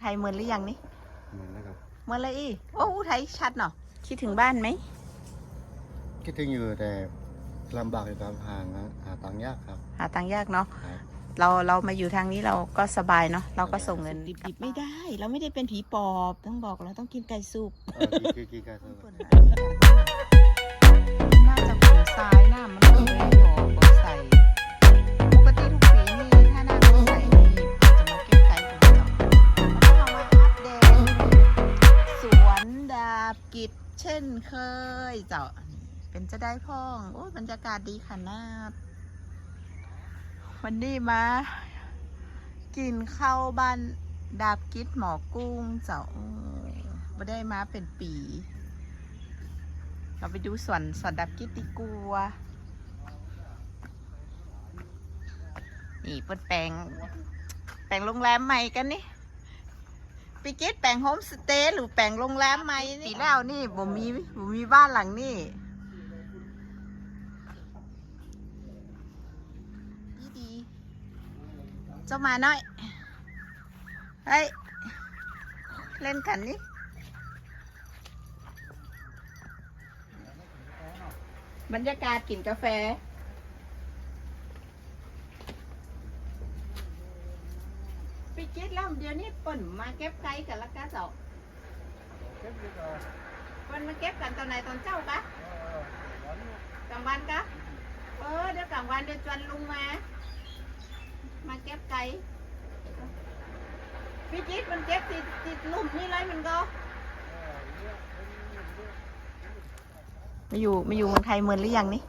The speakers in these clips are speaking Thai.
ไทยเมือนหรือยังนี่เหมือนนะครับเมือนเลยอีโอ้อู้ไทยชัดเนาะคิดถึงบ้านไหมคิดถึงอยู่แต่ลำบากอยู่ครับห่างนะหาตังค์ยากครับ หาตังค์ยากเนาะครับเราเรามาอยู่ทางนี้เราก็สบายเนาะเราก็ส่งเงินดิบๆไม่ได้ เราไม่ได้เป็นผีปอบต้องบอกเราต้องกินไก่สุกเออกี่กี่กันครับน่าจะฝนซ้ายหน้ามันก็ไม่ กิจเช่นเคยเจ้าเป็นจะได้พ่องโอ้บรรยากาศดีขนาดวันนี้มา กินข้าวบ้านดาบกิจหมอกุ้งเจ้าไม่ได้มาเป็นปี เราไปดูสวนสวนดับกิตติกัวนี่เปิดแปลง แปลงโรงแรมใหม่กันนี่ ปีเกตแปลงโฮมสเตย์หรือแปลงโรงแรมใหม่นี่ปีแล้วนี่ผมมีผมมีบ้านหลังนี่ดีดีๆเจ้ามาหน่อย เฮ้ย เล่นกันนี่บรรยากาศกลิ่นกาแฟ จิตแล้วเดี๋ยวนี้เปิ่นมาเก็บไก่กันละกะเจ้าเปิ่นมาเก็บกันตอนไหนตอนเจ้ากะกลางวันกะเออเดี๋ยวกลางวันเดี๋ยวจวนลุงมา มาเก็บไก่ปิจิตมันเก็บติดติดหลุมนี่เลยมันก็มาอยู่มาอยู่เมืองไทยเมือนหรือยังนี่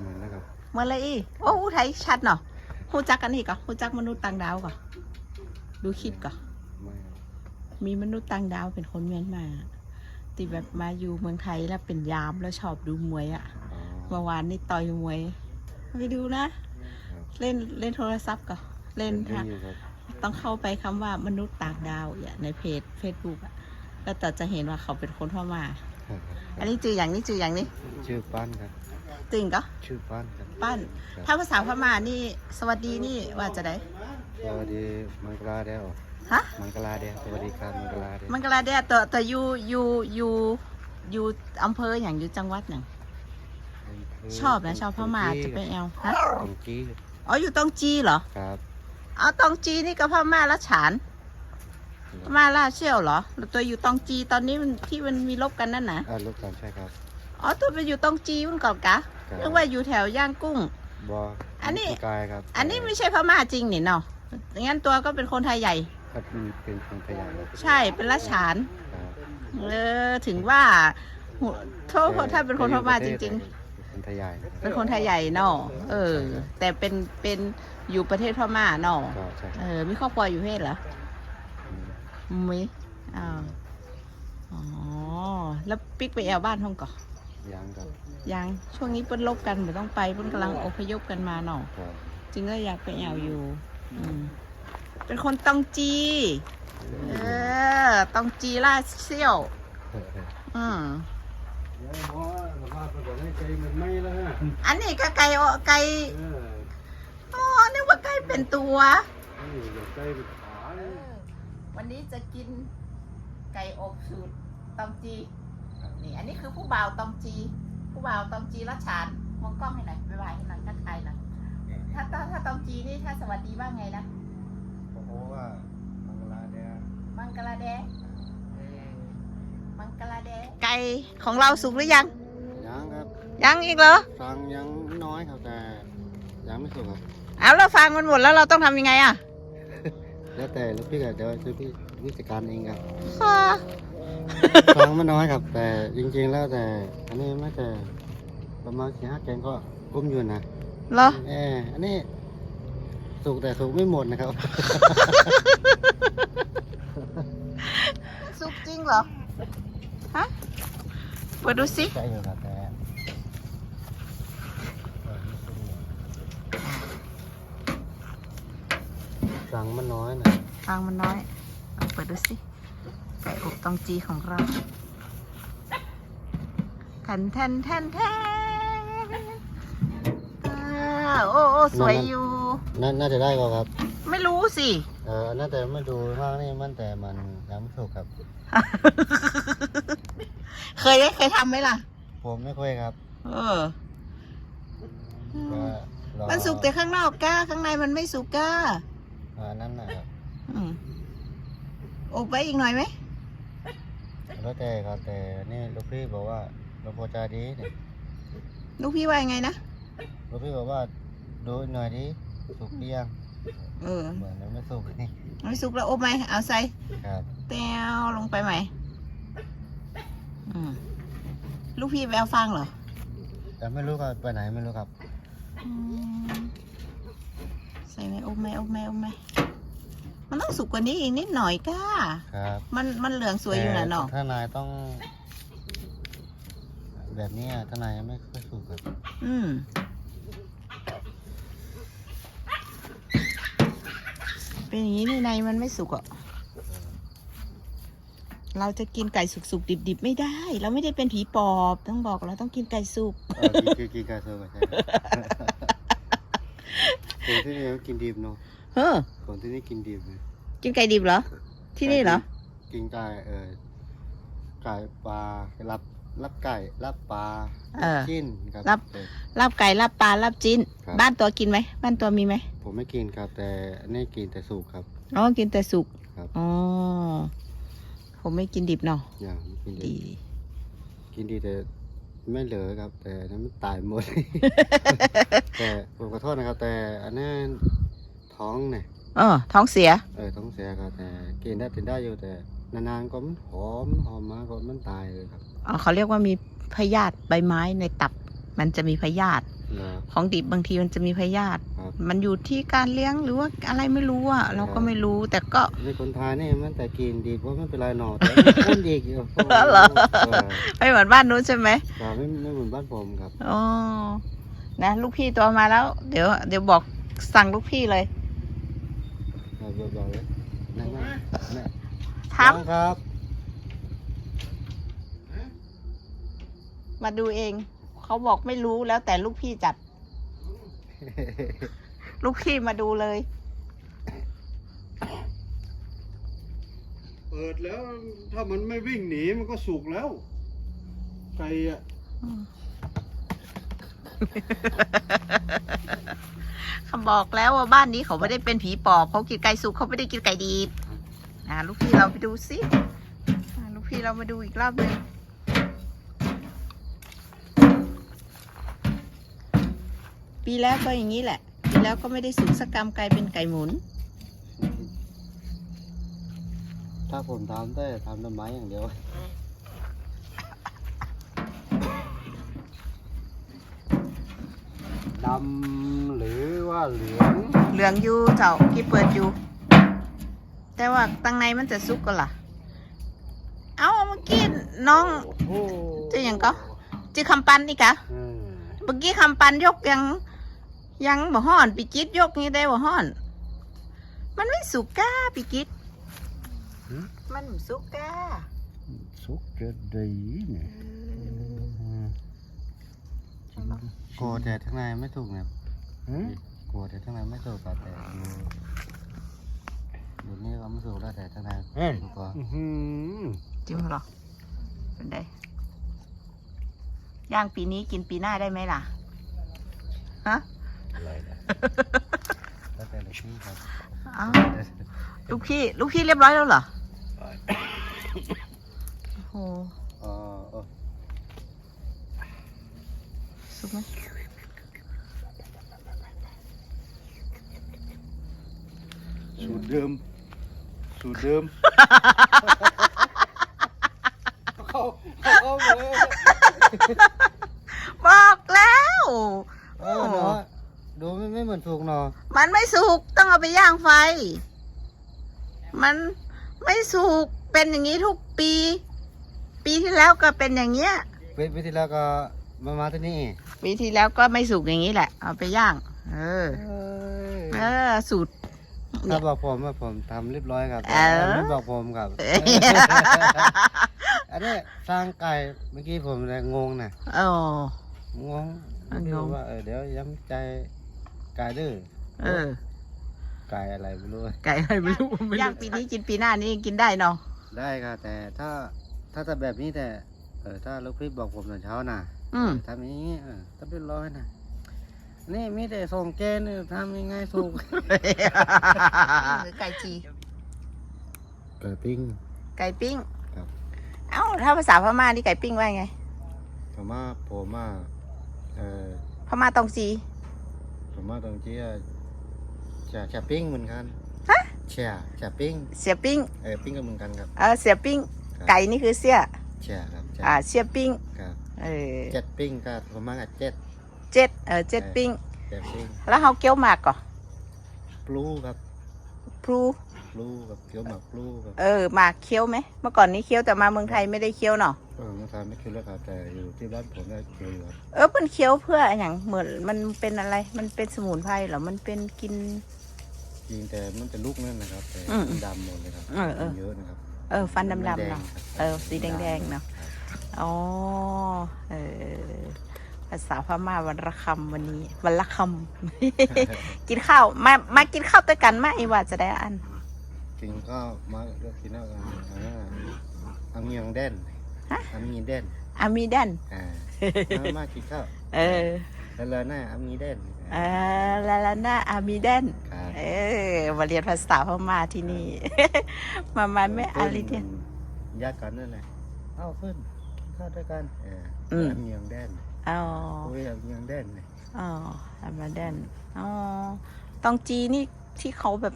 เหมือนนะครับเมือนเลยอีโอ้อู้ไทยชัดเนาะฮู้จักกันอีกเหรอฮู้จักมนุษย์ต่างดาวก่อ ดูคลิปก่อไม่ครับมีมนุษย์ต่างดาวเป็นคนเมียนมาที่แบบมาอยู่เมืองไทยแล้วเป็นยามแล้วชอบดูมวยอะอ๋อเมื่อวานนี่ต่อยมวย ไปดูนะครับเล่นเล่นโทรศัพท์ก่อนเล่นเห็ค่ะอยู่ครับต้องเข้าไปคำว่ามนุษย์ต่างดาวอย่าในเพจเฟซบุ๊กอะแล้วแต่จะเห็นว่าเขาเป็นคนพม่าครับ อันนี้จืออย่างนี้จืออย่างนี้ ชื่อป้านครับตึงก็ชื่อป้านครับ ปั้นครับถ้าภาษาพม่านี่ สวัสดีนี่ว่าจะได้สวัสดีมังกลาเดียวฮะมังกลาเดียวสวัสดีครับมังกลาเดียวมันกระเดียแต่แต่อยู่อยู่อยู่อยู่อำเภออย่างอยู่จังหวัดอย่างชอบนะชอบพม่าจะไปแอลฮะตองกี้อ๋ออยู่ตองจีเหรอ ครับอ๋อตองจีนี่ก็พม่าละฉานพ ม่าล่าเชี่ยวเหรอแล้วตัวอยู่ตองจีตอนนี้มันที่มันมีลบกันนั่นนะอ่าลูกกันใช่ครับ อ๋อตัวไปอยู่ตองจีมันก่อนกะครับเรียกว่าอยู่แถวย่างกุ้งบออันนี้กายครับ อันนี้ไม่ใช่พม่าจริงนี่เนาะงั้นตัวก็เป็นคนไทยใหญ่ครับมีเป็นคนขยันครับใช่เป็นละฉานครับเออถึงว่าหัวโทษถ้าเป็นคนพม่าจริงๆเป็นคนไทยใหญ่ๆเป็นคนไทยใหญ่เนาะเออ แต่เป็นเป็นอยู่ประเทศพม่าเนาะก็ใช่คเอรับอมีครอบครัวอยู่เพศเหรออื มมีอ้าวอ๋อ แล้วปิ๊กไปแอวบ้านห้องก่อนยังครับยังช่วงนี้เปิ้นลบกันไม่ต้องไปเปิ้นกำลังอพยพกันมาเนาะครับจริงก็อยากไปแอวอยู่ อืมเป็นคนตองจี เออตองจีล่าเซี่ยว อืมอันนี้ก็ไก่อไก่อ๋อนึกว่าไก่เป็นตัว วันนี้จะกินไก่อบสูตรตองจี นี่อันนี้คือผู้บ่าวตองจี ผู้บ่าวตองจีรัชฉานมองกล้องให้หน่อยบ๊ายบายให้หน่อยทักทายหน่อยถ้าถ้าถ้าตองจีนี่ถ้าสวัสดีว่าไงนะโอ้โหว่ามังกลาเดียมังกลาเดชมังกลาเดชไก่ของเราสุกหรือยังยังครับยังอีกเหรอฟังยังน้อยครับแต่ยังไม่สุดครับเอาเราฟังมันหมดแล้วเราต้องทำยังไงอะ แล้วแต่ลูกพี่กับเดี๋ยวลูกพี่วิจัดการเองครับค่ะฟังมันน้อยครับ แต่จริง ๆ แล้วแต่ อันนี้ไม่แต่ประมาณสี่ห้าแกงก็กุ้มอยู่นะเหรอเอออันนี้สุกแต่สุกไม่หมดนะครับสุกจริงเหรอ ฮะเปิดดูสิ ใช่อยู่ครับแต่ สั่งมันน้อยนะฟังมันน้อยเอาเปิดดูสิไก่อบตองจีของเราแทนแทนแทนแทนอ่าโอ้โอ้สวยอยู่น่าน่าจะได้ก็ครับ ไม่รู้สิ เอเอออันนั้นแต่ไม่ดูมากนี่มันแต่มันยังไม่สุกครับ เคยไหมเคยทำไหมล่ะ ผมไม่ค่อยครับ เออก็รอมันสุกแต่ข้างนอกก้า ข้างในมันไม่สุกก้า อันนั้นนะครับอืมอบไว้อีกหน่อยไหมแล้วแต่ครับแต่นี่ลูกพี่บอกว่าเราพอใจดีเนี่ยลูกพี่ว่ายังไงนะลูกพี่บอกว่าดูหน่อยดิสุกหรือยังเออเหมือนมันไม่สุกนี่ไม่สุกแล้วอบไหมเอาใส่ครับแต้วลงไปไหมอืมลูกพี่ไปเอาฟางเหรอแต่ไม่รู้ครับไปไหนไม่รู้ครับ อืม ใส่ไหมอบไหมอบไหมอบไหมมันต้องสุกกว่านี้อีกนิดหน่อยก้าครับมันมันเหลืองสวยอยู่นะเนาะแต่ถ้านายต้อง แบบนี้อะถ้านายยังไม่ค่อยสุกครับอืมเป็นอย่างนี้นี่ในมันไม่สุกอะเราจะกินไก่สุกๆดิบๆไม่ได้ เราไม่ได้เป็นผีปอบต้องบอกเราต้องกินไก่สุก เออกินกินกาโซก็ใช่ คนที่นี่เขากินดิบเนาะเฮ้อคนที่นี่กินดิบเลยกินไก่ดิบเหรอ ที่นี่เหรอ กินไก่เออไก่ปลารับรับไก่รับปลาเออ จิ้นครับรับแต่ลาบไก่ลาบปลาลาบจิ้น ครับ บ้านตัวกินไหม บ้านตัวมีไหมผมไม่กินครับ แต่อันนี่กินแต่สุกครับ อ๋อกินแต่สุกครับ อ๋อผมไม่กินดิบเนาะอย่างกินดีดีกินดีแต่ ไม่เหลือครับ แต่นั้นมันตายหมด แต่ผมขอโทษนะครับ แต่อันนั้นท้องเนี่ยเออท้องเสีย เออท้องเสียครับแต่กินได้กินได้อยู่แต่ นานๆก็มันหอมหอมมากก็มันตายเลยครับอ๋อเขาเรียกว่ามีพยาธิใบไม้ในตับ มันจะมีพยาธิเหรอ ของดิบบางทีมันจะมีพยาธิครับมันอยู่ที่การเลี้ยงหรือว่าอะไรไม่รู้อะเราก็ไม่รู้แต่ก็ในคนไทยนี่มันแต่กินดีเพราะไม่เป็นไรหนอแต่คนดีกอยู่เหรอเออไม่เหมือนบ้านนู้นใช่ไหมครับไม่ไม่เหมือนบ้านผมครับอ๋อนะลูกพี่ตัวมาแล้ว เดี๋ยว เดี๋ยวบอกสั่งลูกพี่เลยครับบอกๆเลยนั่นนั่นนั่นทน้องครับำมาดูเอง เขาบอกไม่รู้แล้วแต่ลูกพี่จัด ลูกพี่มาดูเลย เปิดแล้ว ถ้ามันไม่วิ่งหนีมันก็สุกแล้ว ไก่อะเขาบอกแล้วว่าบ้านนี้เขาไม่ได้เป็นผีปอบเขากินไก่สุกเขาไม่ได้กินไก่ดีบอ่าลูกพี่เราไปดูสิอ่าลูกพี่เรามาดูอีกรอบหนึ่ง ปีแล้วก็อย่างนี้แหละ ปีแล้วก็ไม่ได้สุกสักกรรมกลายเป็นไก่หมุน ถ้าผมทำได้ทำต้นไม้อย่างเดียวดำหรือว่าเหลืองเหลืองอยู่เจ้าพี่เปิดอยู่ แต่ว่าตั้งในมันจะสุกก็ล่ะ เอาเมื่อกี้น้องโอ้โหจะอย่างก็จือคำปันนี่กะอืมเมื่อกี้คำปันยกยัง ยังบ่ห่อนปีจิตยกนี่ได้บ่ห่อน มันไม่สุกก้าปีจิตมันบ่สุกก้า สุกจะดีเนี่ยกลัวแต่ข้างในไม่ถูกเนี่ยกลัวแต่ข้างในไม่ถูกอะแต่อยู่อยู่นี่ก็ไม่ถูกแล้วแต่ข้างในถูกกว่าอื้อหือจริงเหรอเป็นไดย่างปีนี้กินปีหน้าได้ไหมล่ะ ฮะ อะไรนะแล้วแต่ละที่ครับเอ้าลูกพี่ ลูกพี่เรียบร้อยแล้วเหรอโอ้โหเออเออสุกไหมสูตรเดิม สูตรเดิมเขาเขาเลยบอกแล้วเออเนาะดู ไม่ไม่เหมือนถูกเนาะมันไม่สุกต้องเอาไปย่างไฟ มันไม่สุกเป็นอย่างนี้ทุกปี ปีที่แล้วก็เป็นอย่างเงี้ยวิวิธีแล้วก็มามาที่นี่ปีที่แล้วก็ไม่สุกอย่างนี้แหละ เอาไปย่าง เออ เออสูตรถ้าบอกผมว่าผมทำเรียบร้อยครับเออแต่ไม่บอกผมครับ อันนี้สร้างไก่เมื่อกี้ผมเลยงงนะโอ้งงอะเมื่อกี้งงว่าเออเดี๋ยวย้ำใจ ไก่ดื้อเออ ไก่อะไรไม่รู้ไก่อะไรไม่รู้ย่างปีนี้กินปีหน้านี่กินได้เนาะได้ครับแต่ถ้าถ้าจะแบบนี้แต่เออถ้าลูกพี่บอกผมตอนเช้านะอืมทำอย่างนี้เออถ้าเป็นร้อยนะนี่มีแต่ส่งแกนนี่ทำยังไงส่ง หรือไก่จีเออปิ้ง ไก่ปิ้งครับ เอ้าถ้าภาษาพม่านี่ไก่ปิ้งว่าไง ผมว่าผมว่าเออพม่าตองจี ผมว่าตรงที่จะจะปิ้งเหมือนกันฮะแช่จะปิ้งเสียปิ้งเออปิ้งก็เหมือนกันครับ เออเสียปิ้งครับไก่นี่คือเสียแช่ครับแช่อ่าเสียปิ้งครับเออเจ็ดปิ้งก็ผมว่าเจ็ดเจ็ดเออเจ็ดปิ้ง เจ็ดปิ้งแล้วเขาเกี้ยวหมากก่อปลูครับพลูปลูกับเกี๊ยวหมักปลูครับเออหมากเคี้ยวไหมเมื่อก่อนนี้เคี้ยวแต่มาเมืองไทยไม่ได้เคี้ยวเนาะ เออเมื่อทานไม่คิดแล้วครับแต่อยู่ที่บ้านผมได้เกี๊ยวอยู่ครับเออมันเคี้ยวเพื่ออย่างเหมือนมันเป็นอะไร มันเป็นสมุนไพรเหรอมันเป็นกิน จริงแต่มันเป็นลูกนั่นนะครับ แต่อืมมันดำหมดเลยครับเออเออ มันเยอะนะครับเออ ฟันดำๆแงเนาะครับเออสีแดงๆเนาะครับอ๋อเออภาษาพม่าวันละคำวันนี้วันละคำ กินข้าวมามากินข้าวด้วยกันไหมว่าจะได้อัน จริงก็มาเลือกกินแล้วกันอ่าอามียองเด่น ฮะอามีเด่นอามีแดนอ่ามามากินข้าวเออแล้วเลยหน้าอามีเด่นเออลาลาน่าอามีแดนครับเออมาเรียนภาษาพม่าที่นี่ มามาแม่อาลิเดียนญาติกันนั่นแหละเอาขึ้นกินข้าวด้วยกันเอออืมอามียองเด่นอ๋อโอ้ยอามียองเด่นเลยอ๋ออามาแดนอ๋อตองจีนี่ที่เขาแบบ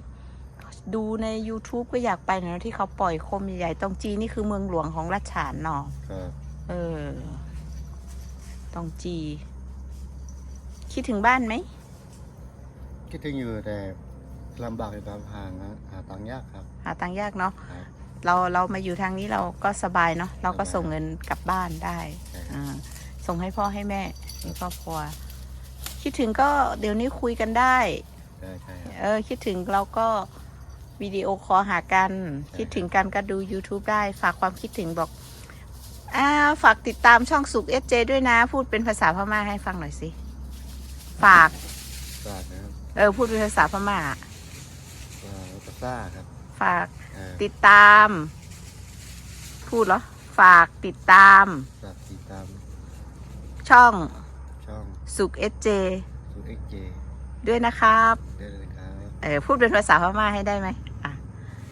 ดูใน YouTube ก็อยากไปเนอะที่เขาปล่อยโคมใหญ่ๆตองจีนี่คือเมืองหลวงของรัชฉานเนาะครับเออตองจี คิดถึงบ้านไหม คิดถึงอยู่แต่ลำบากอยู่ครับห่างนะหาตังค์ยากครับหาตังค์ยากเนาะครับ เราเรามาอยู่ทางนี้เราก็สบายเนาะเราก็ส่งเงินกลับบ้านได้ใช่ อ่าส่งให้พ่อให้แม่มีครอบครัว คิดถึงก็เดี๋ยวนี้คุยกันได้ ใช่ใช่ครับเออคิดถึงเราก็ วิดีโอคอลหากันใช่คิดถึงกันก็ดู YouTube ได้ ฝากความคิดถึงบอกอ่าฝากติดตามช่องสุขเอเจด้วยนะ พูดเป็นภาษาพม่าให้ฟังหน่อยสิ ฝาก ฝากนะครับเออ พูดเป็นภาษาพม่า ฝากกระซ่าครับฝากเออติดตาม พูดเหรอ ฝากติดตามฝากติดตามช่องช่องสุขเอเจซูเอ็กเจด้วยนะครับ ได้เลยครับ เออพูดเป็นภาษาพม่าให้ได้ไหมอะ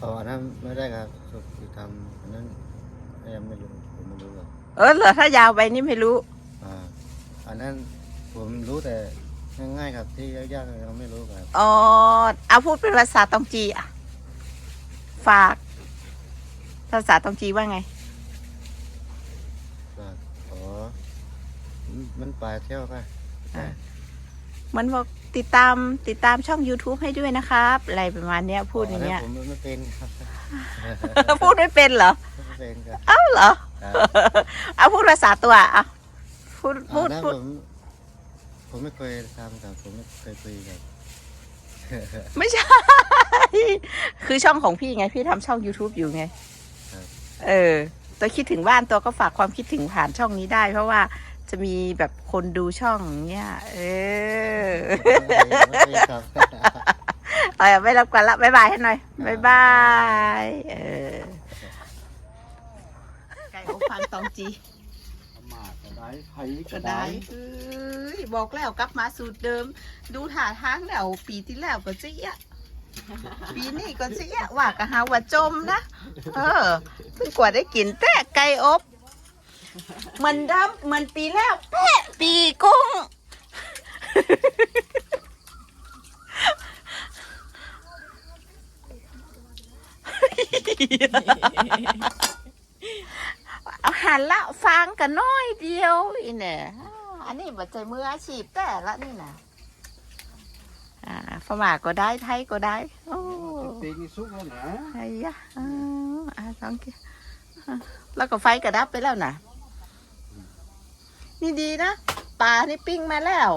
อ๋ออันนั้นไม่ได้ครับสุติธรรมอันนั้นยังไม่รู้ผมไม่รู้หรอกเออเหรอถ้ายาวไปนี่ไม่รู้อ่าอันนั้นผมรู้แต่ง่ายๆครับที่ยากๆเราไม่รู้ครับอ๋อเอาพูดเป็นภาษาตองจีอะฝาก ภาษาตองจีว่าไงฝากอ๋อมันปลายเที่ยวค่ะใช่ เหมันบอกติดตามติดตามช่อง YouTube ให้ด้วยนะครับ อะไรประมาณเนี้ยพูดอย่างเงี้ยผมไม่เป็นครับพูดไม่เป็นเหรอไม่เป็นครับเอ้าเหรอครับเอาพูดภาษาตัวอะพูดพูดอ่าพูดผมผมไม่เคยทำครับผมไม่เคยคุยครับไม่ใช่ คือช่องของพี่ไง พี่ทำช่อง YouTube อยู่ไงครับเออ ตัวคิดถึงบ้านตัวก็ฝากความคิดถึงผ่านช่องนี้ได้ เพราะว่าจะมีแบบคนดูช่องเนี้ย เออไม่ เคยครับเอาอย่าไม่รับกันละบายบายให้หน่อยบายบายเออไก่อบฟางตองจีมาก็ได้ไผ่ก็ก็ได้เอ้ยบอกแล้วกลับมาสูตรเดิม ดูท่าทางแล้วปีที่แล้วก็จะเอะปีนี้ก็จะเอะว่าก็หาว่าจมนะเออเพิ่งกว่าได้กินแต่ไก่อบเหมือนเดิมเหมือนปีแล้วแปะปีกุ้ง เอาหันละฟัง กันน้อยเดียวอีเนี่ยอ่าอันนี้บัจใจมืออาชีพแต่ละนี่นะอ่าฝมาก็ได้ไทยก็ได้โอ้ปีนี้สุกแล้วนะไอ้ยะอ่าอ่าสองกิอ่าแล้วก็ไฟกระดับไปแล้วนะนี่ดีนะปลานี่ปิ้งมาแล้ว